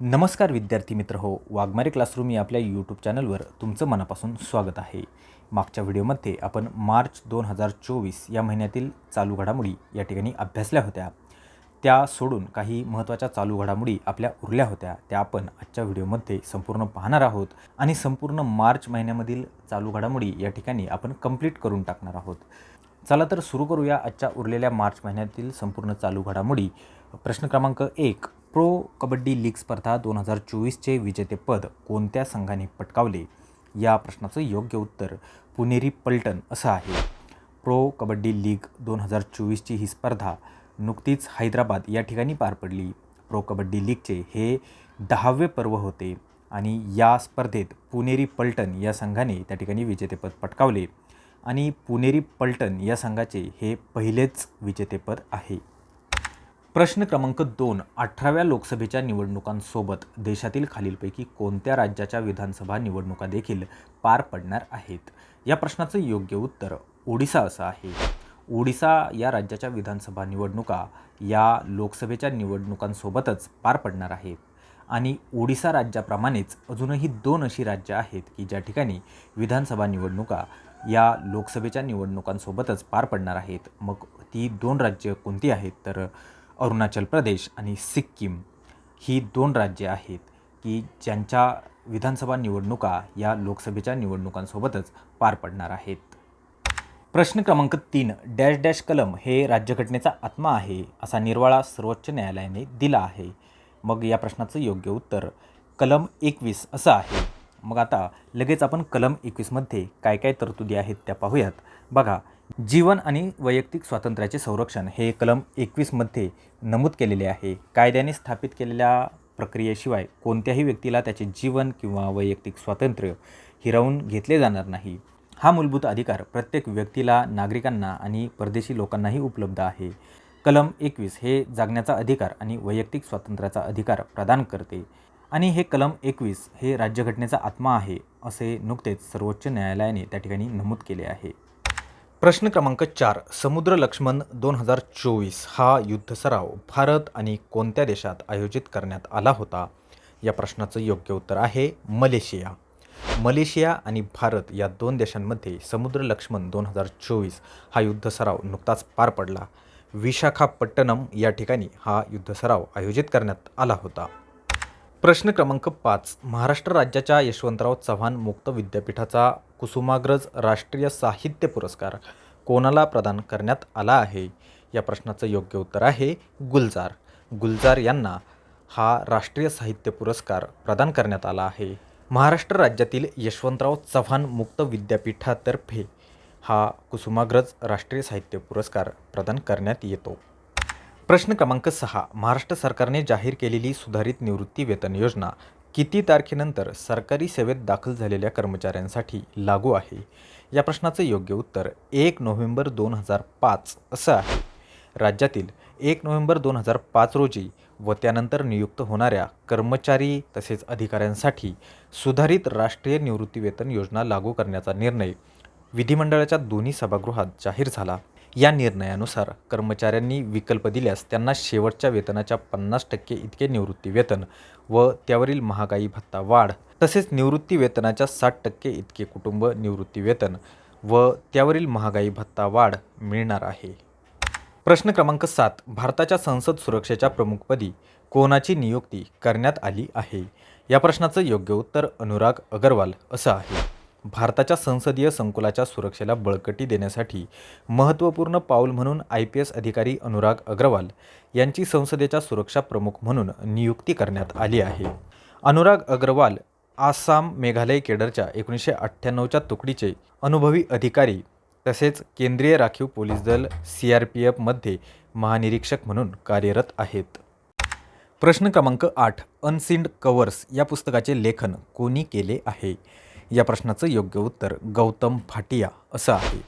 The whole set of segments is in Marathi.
नमस्कार विद्यार्थी मित्र हो वाघमारे क्लासरूम या आपल्या यूट्यूब चॅनलवर तुमचं मनापासून स्वागत आहे. मागच्या व्हिडिओमध्ये आपण मार्च दोन हजार चोवीस या महिन्यातील चालू घडामोडी या ठिकाणी अभ्यासल्या होत्या. त्या सोडून काही महत्त्वाच्या चालू घडामोडी आपल्या उरल्या होत्या. त्या आपण आजच्या व्हिडिओमध्ये संपूर्ण पाहणार आहोत आणि संपूर्ण मार्च महिन्यामधील चालू घडामोडी या ठिकाणी आपण कंप्लीट करून टाकणार आहोत. चला तर सुरू करूया आजच्या उरलेल्या मार्च महिन्यातील संपूर्ण चालू घडामोडी. प्रश्न क्रमांक एक प्रो कबड्डी लीग स्पर्धा दोन हजार चोवीसचे विजेतेपद कोणत्या संघाने पटकावले? या प्रश्नाचं योग्य उत्तर पुणेरी पलटण असं आहे. प्रो कबड्डी लीग दोन हजार चोवीसची ही स्पर्धा नुकतीच हैदराबाद या ठिकाणी पार पडली. प्रो कबड्डी लीगचे हे दहावे पर्व होते आणि या स्पर्धेत पुणेरी पलटण या संघाने त्या ठिकाणी विजेतेपद पटकावले आणि पुणेरी पलटण या संघाचे हे पहिलेच विजेतेपद आहे. प्रश्न क्रमांक दोन अठराव्या लोकसभेच्या निवडणुकांसोबत देशातील खालीलपैकी कोणत्या राज्याच्या विधानसभा निवडणुका देखील पार पडणार आहेत? या प्रश्नाचं योग्य उत्तर ओडिसा असं आहे. ओडिसा या राज्याच्या विधानसभा निवडणुका या लोकसभेच्या निवडणुकांसोबतच पार पडणार आहेत. आणि ओडिसा राज्याप्रमाणेच अजूनही दोन अशी राज्य आहेत की ज्या ठिकाणी विधानसभा निवडणुका या लोकसभेच्या निवडणुकांसोबतच पार पडणार आहेत. मग ती दोन राज्य कोणती आहेत? तर अरुणाचल प्रदेश आणि सिक्कीम ही दोन राज्ये आहेत की ज्यांच्या विधानसभा निवडणुका या लोकसभेच्या निवडणुकांसोबतच पार पडणार आहेत. प्रश्न क्रमांक तीन डॅश डॅश कलम हे राज्यघटनेचा आत्मा आहे असा निर्वाळा सर्वोच्च न्यायालयाने दिला आहे. मग या प्रश्नाचं योग्य उत्तर कलम एकवीस असं आहे. मग आता लगेच आपण कलम एकवीसमध्ये काय काय तरतुदी आहेत त्या पाहूयात. बघा जीवन आणि वैयक्तिक स्वातंत्र्याचे संरक्षण हे कलम एकवीसमध्ये नमूद केलेले आहे. कायद्याने स्थापित केलेल्या प्रक्रियेशिवाय कोणत्याही व्यक्तीला त्याचे जीवन किंवा वैयक्तिक स्वातंत्र्य हिरावून घेतले जाणार नाही. हा मूलभूत अधिकार प्रत्येक व्यक्तीला नागरिकांना आणि परदेशी लोकांनाही उपलब्ध आहे. कलम एकवीस हे जागण्याचा अधिकार आणि वैयक्तिक स्वातंत्र्याचा अधिकार प्रदान करते आणि हे कलम एकवीस हे राज्यघटनेचा आत्मा आहे असे नुकतेच सर्वोच्च न्यायालयाने त्या ठिकाणी नमूद केले आहे. प्रश्न क्रमांक चार समुद्र लक्ष्मण दोन हजार चोवीस हा युद्ध सराव भारत आणि कोणत्या देशात आयोजित करण्यात आला होता? या प्रश्नाचं योग्य उत्तर आहे मलेशिया. मलेशिया आणि भारत या दोन देशांमध्ये समुद्र लक्ष्मण दोन हजार चोवीस हा युद्ध सराव नुकताच पार पडला. विशाखापट्टणम या ठिकाणी हा युद्ध सराव आयोजित करण्यात आला होता. प्रश्न क्रमांक पाच महाराष्ट्र राज्याच्या यशवंतराव चव्हाण मुक्त विद्यापीठाचा कुसुमाग्रज राष्ट्रीय साहित्य पुरस्कार कोणाला प्रदान करण्यात आला आहे? या प्रश्नाचं योग्य उत्तर आहे गुलजार. गुलजार यांना हा राष्ट्रीय साहित्य पुरस्कार प्रदान करण्यात आला आहे. महाराष्ट्र राज्यातील यशवंतराव चव्हाण मुक्त विद्यापीठातर्फे हा कुसुमाग्रज राष्ट्रीय साहित्य पुरस्कार प्रदान करण्यात येतो. प्रश्न क्रमांक सहा. महाराष्ट्र सरकारने जाहीर केलेली सुधारित निवृत्ती वेतन योजना किती तारखेनंतर सरकारी सेवेत दाखल झालेल्या कर्मचाऱ्यांसाठी लागू आहे? या प्रश्नाचं योग्य उत्तर एक नोव्हेंबर दोन हजार पाच असं आहे. राज्यातील एक नोव्हेंबर दोन हजार पाच रोजी व त्यानंतर नियुक्त होणाऱ्या कर्मचारी तसेच अधिकाऱ्यांसाठी सुधारित राष्ट्रीय निवृत्तीवेतन योजना लागू करण्याचा निर्णय विधिमंडळाच्या दोन्ही सभागृहात जाहीर झाला. या निर्णयानुसार कर्मचाऱ्यांनी विकल्प दिल्यास त्यांना शेवटच्या वेतनाच्या पन्नास टक्के इतके निवृत्ती वेतन व त्यावरील महागाई भत्ता वाढ तसेच निवृत्ती वेतनाच्या साठ टक्के इतके कुटुंब निवृत्ती वेतन व त्यावरील महागाई भत्ता वाढ मिळणार आहे. प्रश्न क्रमांक सात. भारताच्या संसद सुरक्षेच्या प्रमुखपदी कोणाची नियुक्ती करण्यात आली आहे? या प्रश्नाचं योग्य उत्तर अनुराग अगरवाल असं आहे. भारताच्या संसदीय संकुलाच्या सुरक्षेला बळकटी देण्यासाठी महत्त्वपूर्ण पाऊल म्हणून आय पी एस अधिकारी अनुराग अग्रवाल यांची संसदेच्या सुरक्षा प्रमुख म्हणून नियुक्ती करण्यात आली आहे. अनुराग अग्रवाल आसाम मेघालय केडरच्या एकोणीसशे अठ्ठ्याण्णवच्या तुकडीचे अनुभवी अधिकारी तसेच केंद्रीय राखीव पोलीस दल सी आर पी एफमध्ये महानिरीक्षक म्हणून कार्यरत आहेत. प्रश्न क्रमांक आठ अनसिंड कवर्स या पुस्तकाचे लेखन कोणी केले आहे? या प्रश्नाचं योग्य उत्तर गौतम भाटिया असं आहे.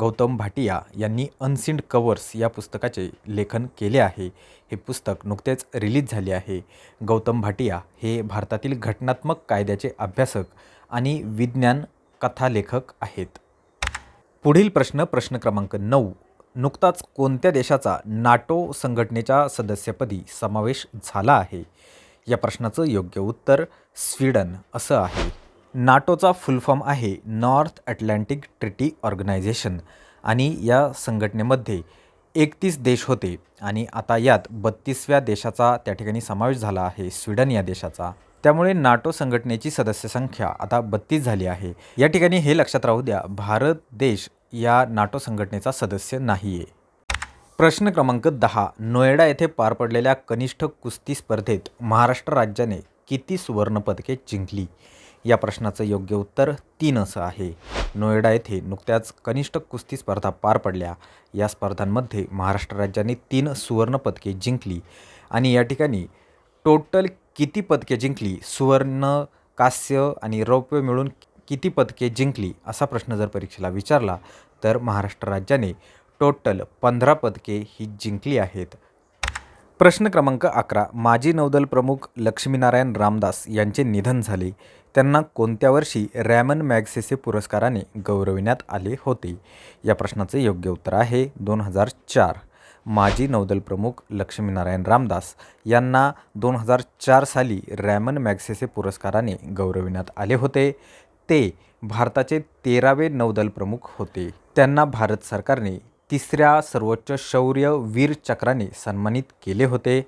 गौतम भाटिया यांनी अनसिंड कवर्स या पुस्तकाचे लेखन केले आहे. हे पुस्तक नुकतेच रिलीज झाले आहे. गौतम भाटिया हे भारतातील घटनात्मक कायद्याचे अभ्यासक आणि विज्ञान कथालेखक आहेत. पुढील प्रश्न प्रश्न क्रमांक नऊ. नुकताच कोणत्या देशाचा नाटो संघटनेच्या सदस्यपदी समावेश झाला आहे? या प्रश्नाचं योग्य उत्तर स्वीडन असं आहे. नाटोचा फुल फॉर्म आहे नॉर्थ अटलांटिक ट्रिटी ऑर्गनायझेशन आणि या संघटनेमध्ये एकतीस देश होते आणि आता यात बत्तीसव्या देशाचा त्या ठिकाणी समावेश झाला आहे स्वीडन या देशाचा. त्यामुळे नाटो संघटनेची सदस्य संख्या आता बत्तीस झाली आहे. या ठिकाणी हे लक्षात राहू द्या भारत देश या नाटो संघटनेचा सदस्य नाही आहे प्रश्न क्रमांक दहा नोएडा येथे पार पडलेल्या कनिष्ठ कुस्ती स्पर्धेत महाराष्ट्र राज्याने किती सुवर्णपदके जिंकली? या प्रश्नाचं योग्य उत्तर तीन असं आहे. नोएडा येथे नुकत्याच कनिष्ठ कुस्ती स्पर्धा पार पडल्या. या स्पर्धांमध्ये महाराष्ट्र राज्याने तीन सुवर्णपदके जिंकली आणि या ठिकाणी टोटल किती पदके जिंकली? सुवर्ण कास्य आणि रौप्य मिळून किती पदके जिंकली? असा प्रश्न जर परीक्षेला विचारला तर महाराष्ट्र राज्याने टोटल पंधरा पदके ही जिंकली आहेत. प्रश्न क्रमांक अकरा. माजी नौदल प्रमुख लक्ष्मीनारायण रामदास यांचे निधन झाले. त्यांना कोणत्या वर्षी रॅमन मॅग्सेसे पुरस्काराने गौरविण्यात आले होते? या प्रश्नाचे योग्य उत्तर आहे दोन हजार चार. माजी नौदल प्रमुख लक्ष्मीनारायण रामदास यांना दोन हजार चार साली रॅमन मॅग्सेसे पुरस्काराने गौरविण्यात आले होते. ते भारताचे तेरावे नौदल प्रमुख होते. त्यांना भारत सरकारने तिसऱ्या सर्वोच्च शौर्य वीर चक्राने सन्मानित केले होते.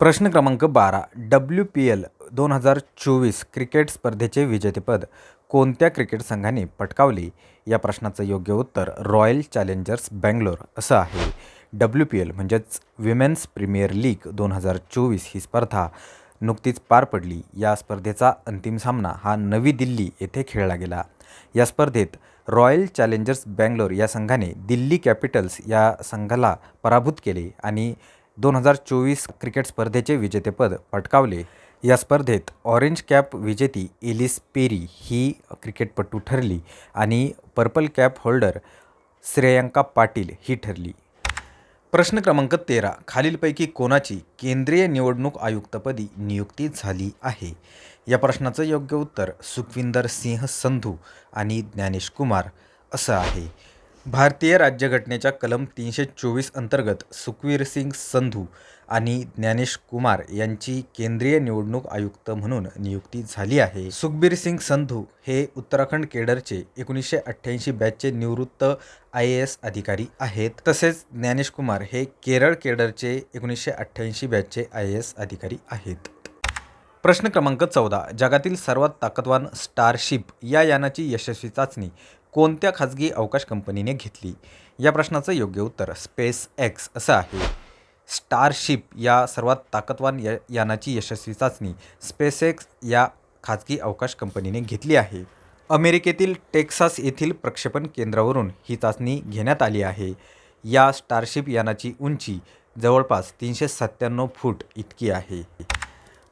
प्रश्न क्रमांक बारा. डब्ल्यू पी एल दोन हजार चोवीस क्रिकेट स्पर्धेचे विजेतेपद कोणत्या क्रिकेट संघाने पटकावले? या प्रश्नाचं योग्य उत्तर रॉयल चॅलेंजर्स बँगलोर. असं आहे. डब्ल्यू पी एल म्हणजेच विमेन्स प्रीमियर लीग दोन हजार चोवीस ही स्पर्धा नुकतीच पार पडली. या स्पर्धेचा अंतिम सामना हा नवी दिल्ली येथे खेळला गेला. या स्पर्धेत रॉयल चॅलेंजर्स बँगलोर या संघाने दिल्ली कॅपिटल्स या संघाला पराभूत केले आणि दोन हजार चोवीस क्रिकेट स्पर्धेचे विजेतेपद पटकावले. या स्पर्धेत ऑरेंज कॅप विजेती एलिस पेरी ही क्रिकेटपटू ठरली आणि purple cap holder Shreyanka Patil ही ठरली. प्रश्न क्रमांक तेरा. खालीलपैकी कोणाची केंद्रीय निवडणूक आयुक्तपदी नियुक्ती झाली आहे? या प्रश्नाचं योग्य उत्तर सुखविंदर सिंह संधू आणि ज्ञानेश कुमार असं आहे. भारतीय राज्यघटनेच्या कलम तीनशे चोवीस अंतर्गत सुखवीर सिंग संधू आणि ज्ञानेश कुमार यांची केंद्रीय निवडणूक आयुक्त म्हणून नियुक्ती झाली आहे. सुखबीर सिंग संधू हे उत्तराखंड केडरचे एकोणीसशे अठ्ठ्याऐंशी बॅचचे निवृत्त आय ए एस अधिकारी आहेत. तसेच ज्ञानेश कुमार हे केरळ केडरचे एकोणीसशे अठ्ठ्याऐंशी बॅचचे आय ए एस अधिकारी आहेत. प्रश्न क्रमांक चौदा. जगातील सर्वात ताकदवान स्टारशिप या यानाची यशस्वी चाचणी कोणत्या खाजगी अवकाश कंपनीने घेतली? या प्रश्नाचं योग्य उत्तर स्पेस एक्स असं आहे. स्टारशिप या सर्वात ताकदवान या यानाची यशस्वी चाचणी स्पेस एक्स या खाजगी अवकाश कंपनीने घेतली आहे. अमेरिकेतील टेक्सास येथील प्रक्षेपण केंद्रावरून ही चाचणी घेण्यात आली आहे. या स्टारशिप यानाची उंची जवळपास तीनशे सत्त्याण्णव फूट इतकी आहे.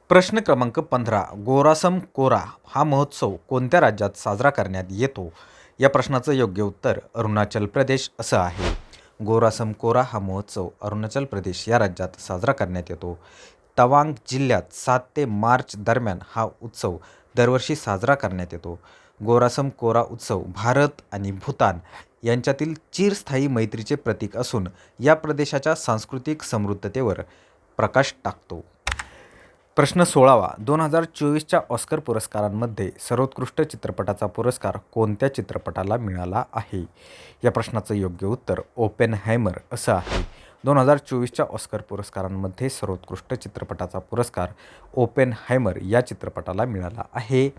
प्रश्न क्रमांक पंधरा गोरासम कोरा हा महोत्सव कोणत्या राज्यात साजरा करण्यात येतो? या प्रश्नाचं योग्य उत्तर अरुणाचल प्रदेश असं आहे. गोरासम कोरा हा महोत्सव अरुणाचल प्रदेश या राज्यात साजरा करण्यात येतो. तवांग जिल्ह्यात सात ते मार्च दरम्यान हा उत्सव दरवर्षी साजरा करण्यात येतो. गोरासम कोरा उत्सव भारत आणि भूतान यांच्यातील चिरस्थायी मैत्रीचे प्रतीक असून या प्रदेशाच्या सांस्कृतिक समृद्धतेवर प्रकाश टाकतो. प्रश्न सोळावा. दोन हजार चोवीसच्या ऑस्कर पुरस्कारांमध्ये सर्वोत्कृष्ट चित्रपटाचा पुरस्कार कोणत्या चित्रपटाला मिळाला आहे? या प्रश्नाचं योग्य उत्तर ओपेन हॅमर असं आहे. दोन हजार चोवीसच्या ऑस्कर पुरस्कारांमध्ये सर्वोत्कृष्ट चित्रपटाचा पुरस्कार ओपेन हॅमर या चित्रपटाला मिळाला आहे.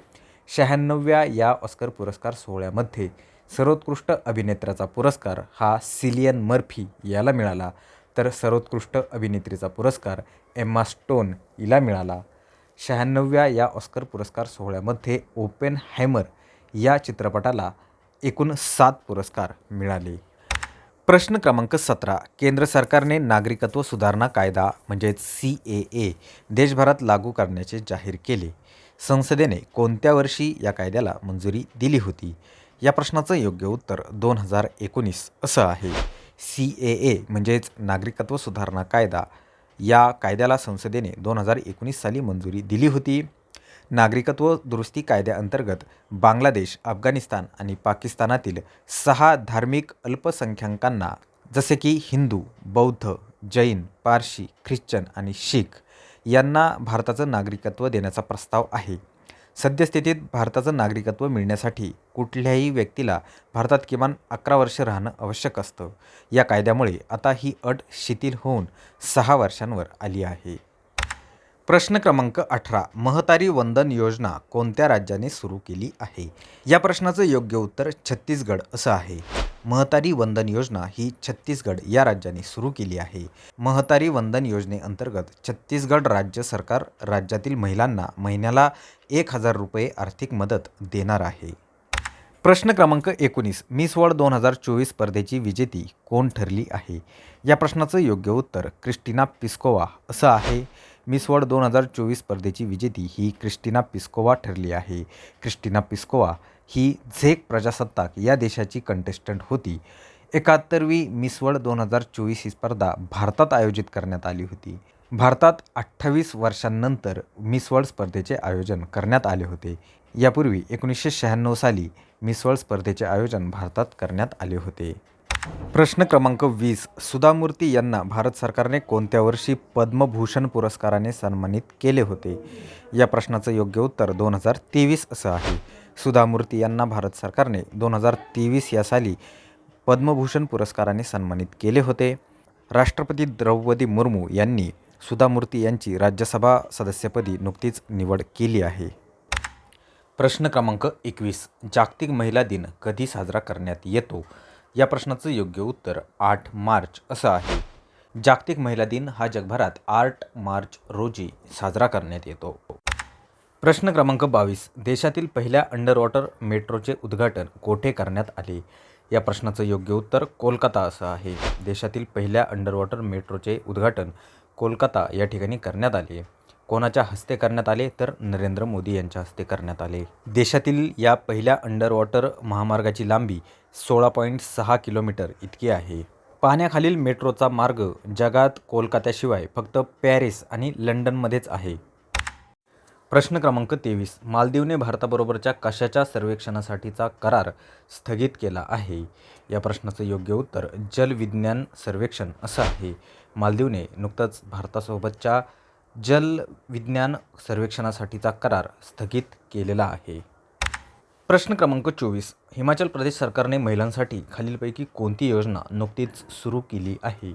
शहाण्णव्या या ऑस्कर पुरस्कार सोहळ्यामध्ये सर्वोत्कृष्ट अभिनेत्याचा पुरस्कार हा सिलियन मर्फी याला मिळाला. तर सर्वोत्कृष्ट अभिनेत्रीचा पुरस्कार एम्मा स्टोन हिला मिळाला. शहाण्णव्या या ऑस्कर पुरस्कार सोहळ्यामध्ये ओपेन हॅमर या चित्रपटाला एकूण सात पुरस्कार मिळाले. प्रश्न क्रमांक सतरा. केंद्र सरकारने नागरिकत्व सुधारणा कायदा म्हणजेच सी ए ए देशभरात लागू करण्याचे जाहीर केले. संसदेने कोणत्या वर्षी या कायद्याला मंजुरी दिली होती? या प्रश्नाचं योग्य उत्तर दोन हजार एकोणीस असं आहे. सी ए ए म्हणजेच नागरिकत्व सुधारणा कायदा या कायद्याला संसदेने दोन हजार एकोणीस साली मंजुरी दिली होती. नागरिकत्व दुरुस्ती कायद्याअंतर्गत बांगलादेश अफगाणिस्तान आणि पाकिस्तानातील सहा धार्मिक अल्पसंख्याकांना जसे की हिंदू बौद्ध जैन पारशी ख्रिश्चन आणि शीख यांना भारताचं नागरिकत्व देण्याचा प्रस्ताव आहे. सद्यस्थितीत भारताचं नागरिकत्व मिळण्यासाठी कुठल्याही व्यक्तीला भारतात किमान अकरा वर्ष राहणं आवश्यक असतं. या कायद्यामुळे आता ही अट शिथिल होऊन सहा वर्षांवर आली आहे. प्रश्न क्रमांक अठरा. महतारी वंदन योजना कोणत्या राज्याने सुरू केली आहे? या प्रश्नाचं योग्य उत्तर छत्तीसगड असं आहे. महतारी वंदन योजना ही छत्तीसगड या राज्याने सुरू केली आहे. महतारी वंदन योजनेअंतर्गत छत्तीसगड राज्य सरकार राज्यातील महिलांना महिन्याला एक हजार रुपये आर्थिक मदत देणार आहे. प्रश्न क्रमांक एकोणीस मिस वर्ल्ड दोन हजार चोवीस स्पर्धेची विजेती कोण ठरली आहे? या प्रश्नाचं योग्य उत्तर क्रिस्टिना पिस्कोवा असं आहे. मिस वर्ल्ड दोन हजार चोवीस स्पर्धेची विजेती ही क्रिस्टिना पिस्कोवा ठरली आहे. क्रिस्टिना पिस्कोवा ही झेक प्रजासत्ताक या देशाची कंटेस्टंट होती. एकाहत्तरवी मिस वर्ल्ड दोन हजार चोवीस ही स्पर्धा भारतात आयोजित करण्यात आली होती. भारतात अठ्ठावीस वर्षांनंतर मिस वर्ल्ड स्पर्धेचे आयोजन करण्यात आले होते. यापूर्वी एकोणीसशे शहाण्णव साली मिस वर्ल्ड स्पर्धेचे आयोजन भारतात करण्यात आले होते. प्रश्न क्रमांक वीस. सुधामूर्ती यांना भारत सरकारने कोणत्या वर्षी पद्मभूषण पुरस्काराने सन्मानित केले होते? या प्रश्नाचं योग्य उत्तर दोन हजार तेवीस असं आहे. सुधामूर्ती यांना भारत सरकारने दोन हजार तेवीस या साली पद्मभूषण पुरस्काराने सन्मानित केले होते. राष्ट्रपती द्रौपदी मुर्मू यांनी सुधामूर्ती यांची राज्यसभा सदस्यपदी नुकतीच निवड केली आहे. प्रश्न क्रमांक एकवीस जागतिक महिला दिन कधी साजरा करण्यात येतो? या प्रश्नाचं योग्य उत्तर आठ मार्च असं आहे. जागतिक महिला दिन हा जगभरात आठ मार्च रोजी साजरा करण्यात येतो. प्रश्न क्रमांक बावीस. देशातील पहिल्या अंडर वॉटर मेट्रोचे उद्घाटन कोठे करण्यात आले? या प्रश्नाचं योग्य उत्तर कोलकाता असं आहे. देशातील पहिल्या अंडर वॉटर मेट्रोचे उद्घाटन कोलकाता या ठिकाणी करण्यात आले. कोणाच्या हस्ते करण्यात आले? तर नरेंद्र मोदी यांच्या हस्ते करण्यात आले. देशातील या पहिल्या अंडर वॉटर महामार्गाची लांबी सोळा पॉईंट सहा किलोमीटर इतकी आहे. पाण्याखालील मेट्रोचा मार्ग जगात कोलकात्याशिवाय फक्त पॅरिस आणि लंडनमध्येच आहे. प्रश्न क्रमांक तेवीस. मालदीवने भारताबरोबरच्या कशाच्या सर्वेक्षणासाठीचा करार स्थगित केला आहे? या प्रश्नाचं योग्य उत्तर जलविज्ञान सर्वेक्षण. असं आहे. मालदीवने नुकतंच भारतासोबतच्या जलविज्ञान सर्वेक्षणासाठीचा करार स्थगित केलेला आहे. प्रश्न क्रमांक चोवीस. हिमाचल प्रदेश सरकारने महिलांसाठी खालीलपैकी कोणती योजना नुकतीच सुरू केली आहे?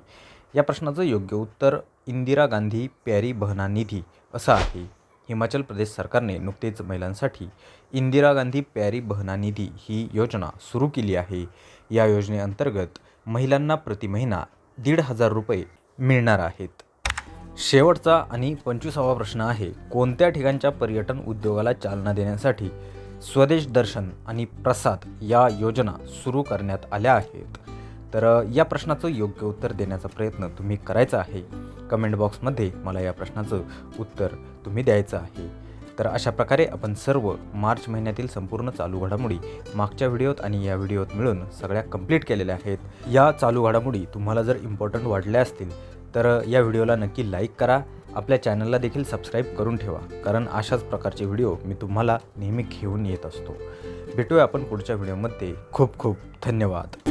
या प्रश्नाचं योग्य उत्तर इंदिरा गांधी प्यारी बहना निधी. असं आहे. हिमाचल प्रदेश सरकारने नुकतेच महिलांसाठी इंदिरा गांधी प्यारी बहना निधी ही योजना सुरू केली आहे. या योजनेअंतर्गत महिलांना प्रति महिना दीड हजार रुपये मिळणार आहेत. शेवटचा आणि पंचवीसावा प्रश्न आहे कोणत्या ठिकाणच्या पर्यटन उद्योगाला चालना देण्यासाठी स्वदेश दर्शन आणि प्रसाद या योजना सुरू करण्यात आल्या आहेत? तर या प्रश्नाचं योग्य उत्तर देण्याचा प्रयत्न तुम्ही करायचा आहे. कमेंट बॉक्समध्ये मला या प्रश्नाचं उत्तर तुम्ही द्यायचं आहे. तर अशा प्रकारे आपण सर्व मार्च महिन्यातील संपूर्ण चालू घडामोडी मागच्या व्हिडिओत आणि या व्हिडिओत मिळून सगळ्या कंप्लीट केलेल्या आहेत. या चालू घडामोडी तुम्हाला जर इम्पॉर्टंट वाटल्या असतील तर या व्हिडिओला नक्की लाईक करा. आपल्या चॅनलला देखील सबस्क्राईब करून ठेवा कारण अशाच प्रकारचे व्हिडिओ मी तुम्हाला नेहमी घेऊन येत असतो. भेटूया आपण पुढच्या व्हिडिओमध्ये. खूप खूप धन्यवाद.